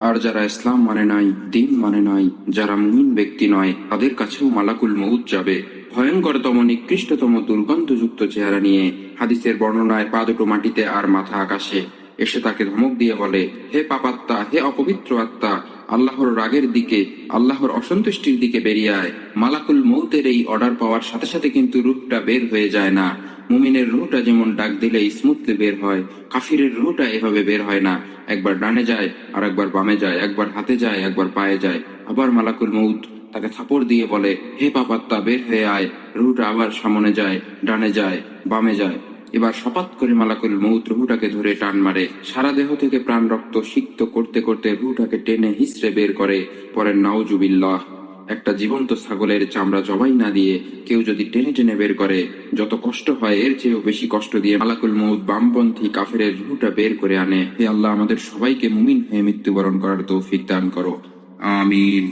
আর যারা ইসলাম মানে নাই, দিন মানে নাই, যারা মুমিন ব্যক্তি নয়, তাদের কাছেও মালাকুল মউত যাবে। ভয়ঙ্করতম নিকৃষ্টতম দুর্গন্ধযুক্ত চেহারা নিয়ে হাদিসের বর্ণনায় পা দুটো মাটিতে আর মাথা আকাশে। এসে তাকে ধমক দিয়ে বলে, হে পাপাত্মা, হে অপবিত্র আত্মা, আল্লাহর রাগের দিকে, আল্লাহর অসন্তুষ্টির দিকে বেরিয়ে আয়। মালাকুল মৌতের এই অর্ডার পাওয়ার সাথে সাথে কিন্তু রূপটা বের হয়ে যায় না। মুমিনের রুহটা যেমন ডাক দিলে স্মুথলি বের হয়, কাফিরের রুহটা এভাবে বের হয় না। একবার ডানে যায় আর একবার বামে যায়, একবার হাতে যায়, একবার পায়ে যায়। আবার মালাকুল মৌত তাকে থাপড় দিয়ে বলে, হে পাপাত্তা বের হয়ে আয়। রুহটা আবার সামনে যায়, ডানে যায়, বামে যায়। এবার শপাত করে মালাকুল মৌত রুহুটাকে ধরে টান মারে। সারা দেহ থেকে প্রাণ রক্ত সিক্ত করতে করতে রুহুটাকে টেনে হিসড়ে বের করে। পরে নাউজুবিল্লাহ। একটা জীবন্ত ছাগলের চামড়া জবাই না দিয়ে কেউ যদি টেনে টেনে বের করে, যত কষ্ট হয় এর চেয়েও বেশি কষ্ট দিয়ে মালাকুল মৌদ বামপন্থী কাফের রুটা বের করে আনে। হে আল্লাহ, আমাদের সবাইকে মুমিন হয়ে মৃত্যুবরণ করার তৌফিক দান করো। আমিন।